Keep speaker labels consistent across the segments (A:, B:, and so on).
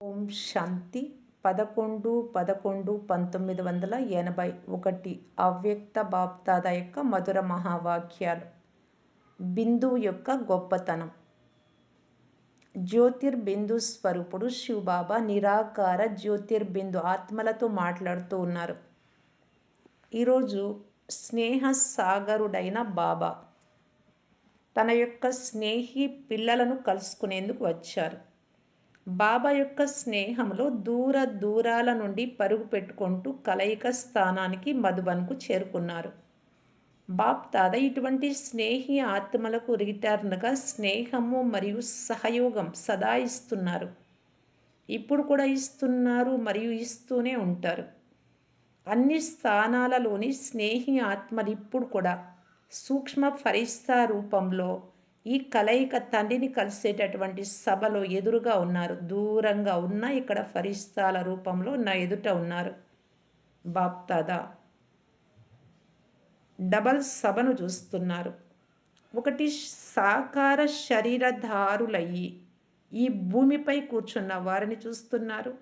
A: ఓం శాంతి. పదకొండు పదకొండు పంతొమ్మిది వందల ఎనభై ఒకటి అవ్యక్త బాప్దాద యొక్క మధుర మహావాక్యాలు. బిందువు యొక్క గొప్పతనం. జ్యోతిర్బిందు స్వరూపుడు శివబాబా నిరాకార జ్యోతిర్బిందు ఆత్మలతో మాట్లాడుతూ ఉన్నారు. ఈరోజు స్నేహ సాగరుడైన బాబా తన యొక్క స్నేహి పిల్లలను కలుసుకునేందుకు వచ్చారు. బాబా యొక్క స్నేహంలో దూర దూరాల నుండి పరుగు పెట్టుకుంటూ కలయిక స్థానానికి మధుబన్కు చేరుకున్నారు. బాబ్ తాత ఇటువంటి స్నేహి ఆత్మలకు రిటర్న్గా స్నేహము మరియు సహయోగం సదా ఇస్తున్నారు. ఇప్పుడు కూడా ఇస్తున్నారు మరియు ఇస్తూనే ఉంటారు. అన్ని స్థానాలలోని స్నేహి ఆత్మలు ఇప్పుడు కూడా సూక్ష్మ ఫరిస్తా రూపంలో ఈ కలయిక తండ్రిని కలిసేటటువంటి సభలో ఎదురుగా ఉన్నారు. దూరంగా ఉన్న ఇక్కడ ఫరిస్తాల రూపంలో నా ఎదుట ఉన్నారు. బాప్తాదా. డబల్ సభను చూస్తున్నారు. ఒకటి సాకార శరీరధారులయ్యి ఈ భూమిపై కూర్చున్న వారిని చూస్తున్నారు.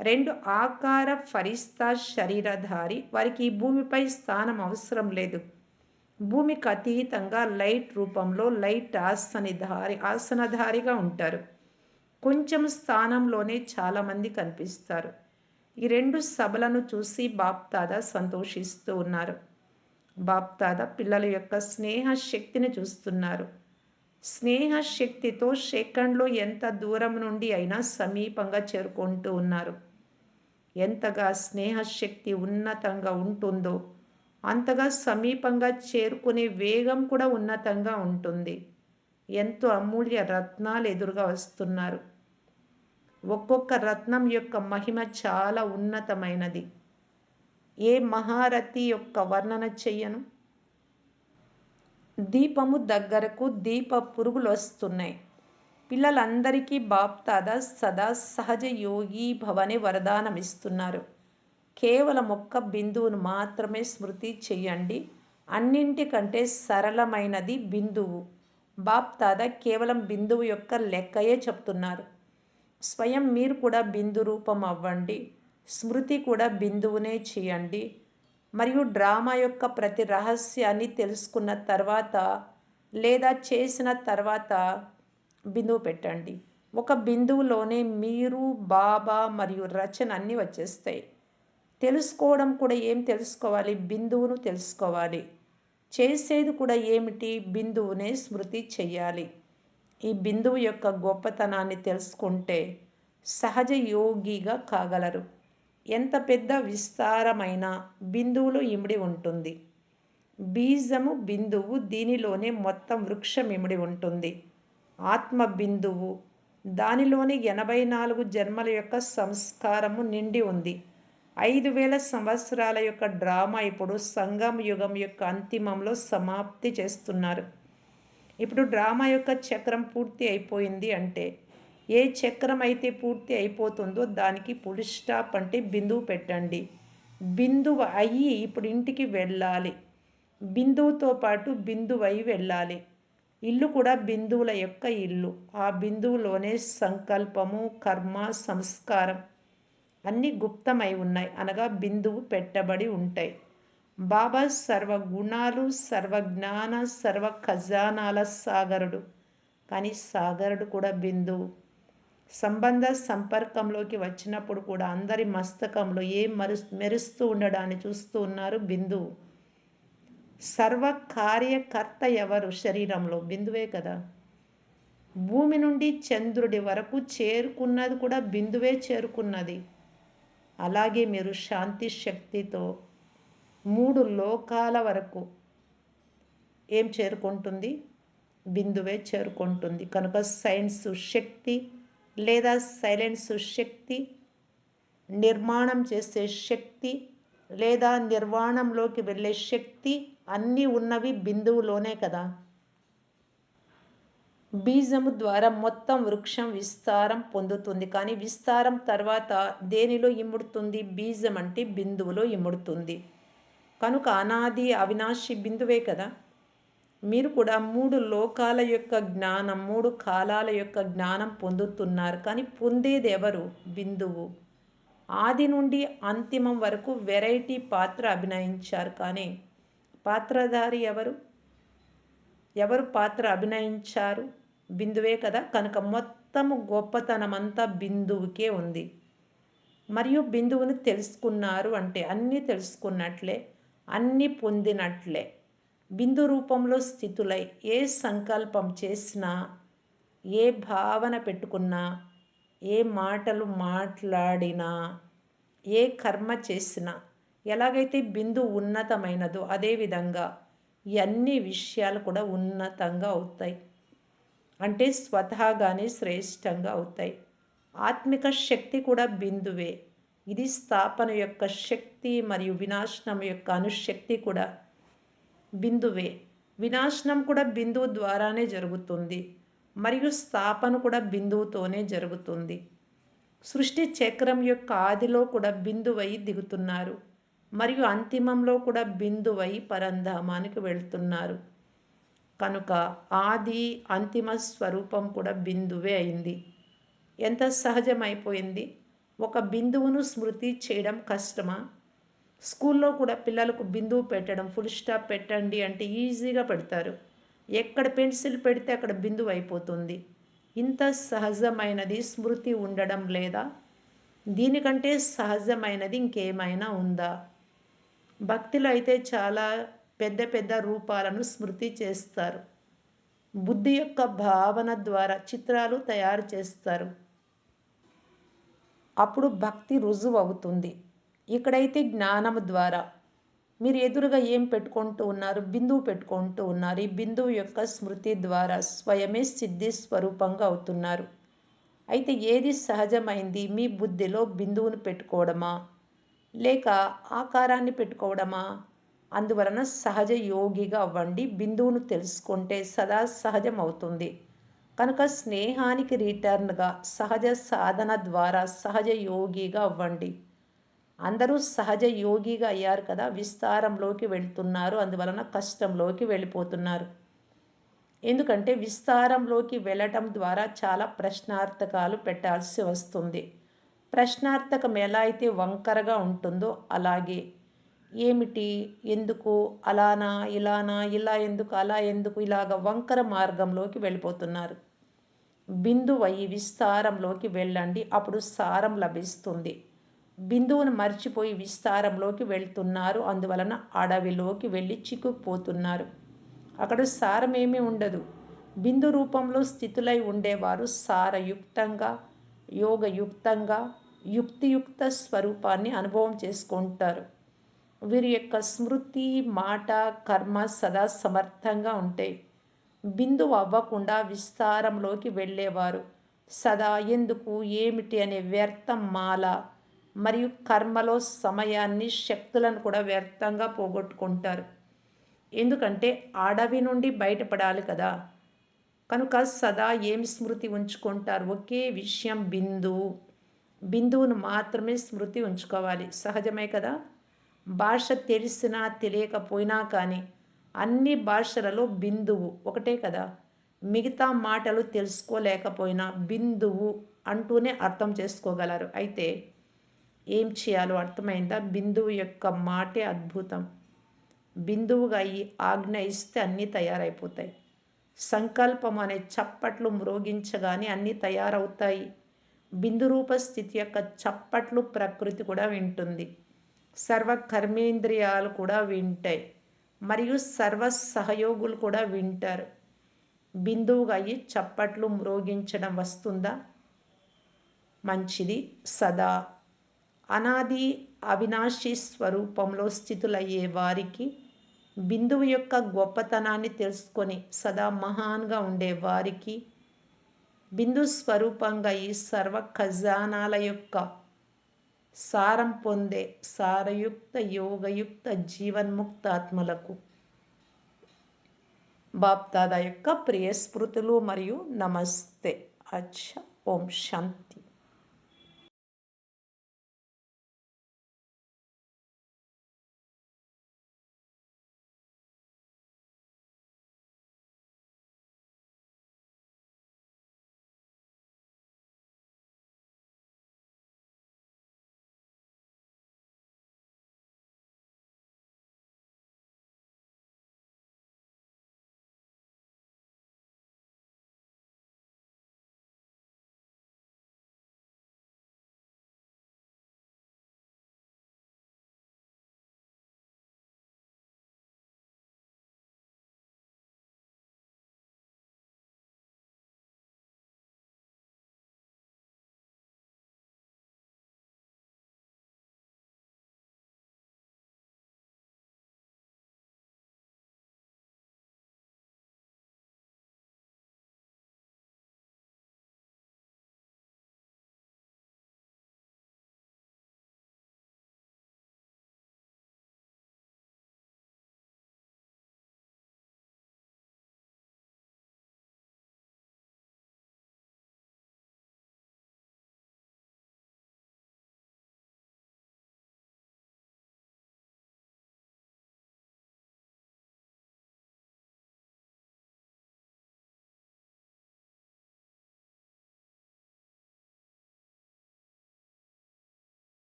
A: రెండు ఆకార ఫరిస్తా శరీరధారి వారికి ఈ భూమిపై స్థానం అవసరం లేదు. భూమికి అతీతంగా లైట్ రూపంలో లైట్ ఆసనధారి ఆసనధారిగా ఉంటారు. కొంచెం స్థానంలోనే చాలామంది కనిపిస్తారు. ఈ రెండు సభలను చూసి బాప్తాద సంతోషిస్తూ ఉన్నారు. బాప్తాద పిల్లల యొక్క స్నేహ శక్తిని చూస్తున్నారు. స్నేహ శక్తితో సెకండ్లో ఎంత దూరం నుండి అయినా సమీపంగా చేరుకుంటూ ఉన్నారు. ఎంతగా స్నేహశక్తి ఉన్నతంగా ఉంటుందో అంతగా సమీపంగా చేరుకునే వేగం కూడా ఉన్నతంగా ఉంటుంది. ఎంతో అమూల్య రత్నాలు ఎదురుగా వస్తున్నారు. ఒక్కొక్క రత్నం యొక్క మహిమ చాలా ఉన్నతమైనది. ఏ మహారథి యొక్క వర్ణన చెయ్యను? దీపము దగ్గరకు దీప పురుగులు వస్తున్నాయి. పిల్లలందరికీ బాప్తాద సదా సహజ యోగి భవని వరదానం ఇస్తున్నారు కేవలం ఒక్క బిందువును మాత్రమే స్మృతి చెయ్యండి అన్నింటికంటే సరళమైనది బిందువు. బాప్తాద కేవలం బిందువు యొక్క లెక్కయే చెప్తున్నారు. స్వయం మీరు కూడా బిందు రూపం అవ్వండి. స్మృతి కూడా బిందువునే చేయండి. మరియు డ్రామా యొక్క ప్రతి రహస్యాన్ని తెలుసుకున్న తర్వాత లేదా చేసిన తర్వాత బిందువు పెట్టండి. ఒక బిందువులోనే మీరు బాబా మరియు రచన అన్నీ వచ్చేస్తాయి. తెలుసుకోవడం కూడా ఏం తెలుసుకోవాలి? బిందువును తెలుసుకోవాలి. చేసేది కూడా ఏమిటి? బిందువునే స్మృతి చెయ్యాలి. ఈ బిందువు యొక్క గొప్పతనాన్ని తెలుసుకుంటే సహజ యోగిగా కాగలరు. ఎంత పెద్ద విస్తారమైన బిందువులు ఇమిడి ఉంటుంది. బీజము బిందువు దీనిలోనే మొత్తం వృక్షం ఇమిడి ఉంటుంది. ఆత్మ బిందువు దానిలోని ఎనభై నాలుగు జన్మల యొక్క సంస్కారము నిండి ఉంది. ఐదు వేల సంవత్సరాల యొక్క డ్రామా ఇప్పుడు సంగం యుగం యొక్క అంతిమంలో సమాప్తి చేస్తున్నారు. ఇప్పుడు డ్రామా యొక్క చక్రం పూర్తి అయిపోయింది అంటే ఏ చక్రం అయితే పూర్తి అయిపోతుందో దానికి పులి స్టాప్ అంటే బిందువు పెట్టండి. బిందువు అయ్యి ఇప్పుడు ఇంటికి వెళ్ళాలి. బిందువుతో పాటు బిందువు అయి వెళ్ళాలి. ఇల్లు కూడా బిందువుల యొక్క ఇల్లు. ఆ బిందువులోనే సంకల్పము కర్మ సంస్కారం. అన్నీ గుప్తమై ఉన్నాయి. అనగా బిందువు పెట్టబడి ఉంటాయి. బాబా సర్వ గుణాలు సర్వ జ్ఞాన సర్వ ఖజానాల సాగరుడు. కానీ సాగరుడు కూడా బిందువు. సంబంధ సంపర్కంలోకి వచ్చినప్పుడు కూడా అందరి మస్తకంలో ఏం మరు మెరుస్తూ ఉండడాన్ని చూస్తూ ఉన్నారు బిందువు. సర్వ కార్యకర్త ఎవరు శరీరంలో? బిందువే కదా. భూమి నుండి చంద్రుడి వరకు చేరుకున్నది కూడా బిందువే చేరుకున్నది. అలాగే మీరు శాంతి శక్తితో మూడు లోకాల వరకు ఏం చేరుకుంటుంది? బిందువే చేరుకుంటుంది. కనుక సైన్స్ శక్తి లేదా సైలెన్స్ శక్తి నిర్మాణం చేసే శక్తి లేదా నిర్వాణంలోకి వెళ్ళే శక్తి అన్నీ ఉన్నవి బిందువులోనే కదా. బీజము ద్వారా మొత్తం వృక్షం విస్తారం పొందుతుంది. కానీ విస్తారం తర్వాత దేనిలో ఇముడుతుంది? బీజం అంటే బిందువులో ఇముడుతుంది. కనుక అనాది అవినాశి బిందువే కదా? మీరు కూడా మూడు లోకాల యొక్క జ్ఞానం మూడు కాలాల యొక్క జ్ఞానం పొందుతున్నారు. కానీ పొందేది ఎవరు? బిందువు. ఆది నుండి అంతిమం వరకు వెరైటీ పాత్ర అభినయించారు. కానీ పాత్రధారి ఎవరు? ఎవరు పాత్ర అభినయించారు? బిందువే కదా? కనుక మొత్తము గొప్పతనం అంతా బిందువుకే ఉంది. మరియు బిందువుని తెలుసుకున్నారు అంటే అన్నీ తెలుసుకున్నట్లే అన్నీ పొందినట్లే. బిందు రూపంలో స్థితులై ఏ సంకల్పం చేసినా ఏ భావన పెట్టుకున్నా ఏ మాటలు మాట్లాడినా ఏ కర్మ చేసినా ఎలాగైతే బిందు ఉన్నతమైనదో అదేవిధంగా ఈ అన్ని విషయాలు కూడా ఉన్నతంగా అవుతాయి. అంటే స్వతహాగానే శ్రేష్టంగా అవుతాయి. ఆత్మిక శక్తి కూడా బిందువే. ఇది స్థాపన యొక్క శక్తి మరియు వినాశనం యొక్క అనుశక్తి కూడా బిందువే. వినాశనం కూడా బిందువు ద్వారానే జరుగుతుంది. మరియు స్థాపన కూడా బిందువుతోనే జరుగుతుంది. సృష్టి చక్రం యొక్క ఆదిలో కూడా బిందువై దిగుతున్నారు. మరియు అంతిమంలో కూడా బిందువై పరంధామానికి వెళ్తున్నారు. కనుక ఆది అంతిమ స్వరూపం కూడా బిందువే అయింది. ఎంత సహజమైపోయింది? ఒక బిందువును స్మృతి చేయడం కష్టమా? స్కూల్లో కూడా పిల్లలకు బిందువు పెట్టడం ఫుల్ స్టాప్ పెట్టండి అంటే ఈజీగా పెడతారు. ఎక్కడ పెన్సిల్ పెడితే అక్కడ బిందువు అయిపోతుంది. ఇంత సహజమైనది స్మృతి ఉండడం లేదా? దీనికంటే సహజమైనది ఇంకేమైనా ఉందా? భక్తిలో అయితే చాలా పెద్ద పెద్ద రూపాలను స్మృతి చేస్తారు. బుద్ధి యొక్క భావన ద్వారా చిత్రాలు తయారు చేస్తారు. అప్పుడు భక్తి రుజువు అవుతుంది. ఇక్కడైతే జ్ఞానం ద్వారా మీరు ఎదురుగా ఏం పెట్టుకుంటూ ఉన్నారు? బిందువు పెట్టుకుంటూ ఉన్నారు. ఈ బిందువు యొక్క స్మృతి ద్వారా స్వయమే సిద్ధి స్వరూపంగా అవుతున్నారు. అయితే ఏది సహజమైంది? మీ బుద్ధిలో బిందువును పెట్టుకోవడమా? లేక ఆకారాన్ని పెట్టుకోవడమా? అందువలన సహజ యోగిగా అవ్వండి. బిందువును తెలుసుకుంటే సదా సహజం అవుతుంది కనుక స్నేహానికి రిటర్న్గా సహజ సాధన ద్వారా సహజ యోగిగా అవ్వండి. అందరూ సహజ యోగిగా అయ్యారు కదా విస్తారంలోకి వెళ్తున్నారు. అందువలన కష్టంలోకి వెళ్ళిపోతున్నారు. ఎందుకంటే విస్తారంలోకి వెళ్ళటం ద్వారా చాలా ప్రశ్నార్థకాలు పెట్టాల్సి వస్తుంది. ప్రశ్నార్థకం ఎలా అయితే వంకరగా ఉంటుందో అలాగే ఏమిటి? ఎందుకు? అలానా ఇలానా ఇలా ఎందుకు అలా ఎందుకు ఇలాగ వంకర మార్గంలోకి వెళ్ళిపోతున్నారు. బిందువై అయి విస్తారంలోకి వెళ్ళండి అప్పుడు సారం లభిస్తుంది. బిందువును మర్చిపోయి విస్తారంలోకి వెళ్తున్నారు అందువలన అడవిలోకి వెళ్ళి చిక్కుకుపోతున్నారు. అక్కడ సారం ఏమీ ఉండదు. బిందు రూపంలో స్థితులై ఉండేవారు సారయుక్తంగా యోగయుక్తంగా యుక్తియుక్త స్వరూపాన్ని అనుభవం చేసుకుంటారు. వీరి యొక్క స్మృతి మాట కర్మ సదా సమర్థంగా ఉంటాయి బిందువు అవ్వకుండా విస్తారంలోకి వెళ్ళేవారు. సదా ఎందుకు ఏమిటి అనే వ్యర్థం మాల మరియు కర్మలో సమయాన్ని శక్తులను కూడా వ్యర్థంగా పోగొట్టుకుంటారు. ఎందుకంటే అడవి నుండి బయటపడాలి కదా. కనుక సదా ఏం స్మృతి ఉంచుకుంటారు? ఒకే విషయం బిందువు. బిందువును మాత్రమే స్మృతి ఉంచుకోవాలి. సహజమే కదా? భాష తెలిసినా తెలియకపోయినా కానీ అన్ని భాషలలో బిందువు ఒకటే కదా. మిగతా మాటలు తెలుసుకోలేకపోయినా బిందువు అంటూనే అర్థం చేసుకోగలరు. అయితే ఏం చేయాలో అర్థమైందా? బిందువు యొక్క మాటే అద్భుతం. బిందువుగా ఈ ఆజ్ఞ ఇస్తే అన్నీ తయారైపోతాయి. సంకల్పం అనే చప్పట్లు మ్రోగించగానే అన్నీ తయారవుతాయి. బిందు రూప స్థితి యొక్క చప్పట్లు ప్రకృతి కూడా వింటుంది. సర్వ కర్మేంద్రియాలు కూడా వింటాయి. మరియు సర్వ సహయోగులు కూడా వింటారు. బిందువుగా అయ్యి చప్పట్లు మ్రోగించడం వస్తుందా? మంచిది సదా. అనాది అవినాశి స్వరూపంలో స్థితులయ్యే వారికి బిందువు యొక్క గొప్పతనాన్ని తెలుసుకొని సదా మహాన్గా ఉండే వారికి బిందు స్వరూపంగా ఈ సర్వ ఖజానాల యొక్క సారం పొందే సారయుక్త యోగయుక్త జీవన్ముక్తాత్మలకు. బాప్దాదా యొక్క ప్రియ స్మృతులు మరియు నమస్తే. అచ్చ. ఓం శాంతి.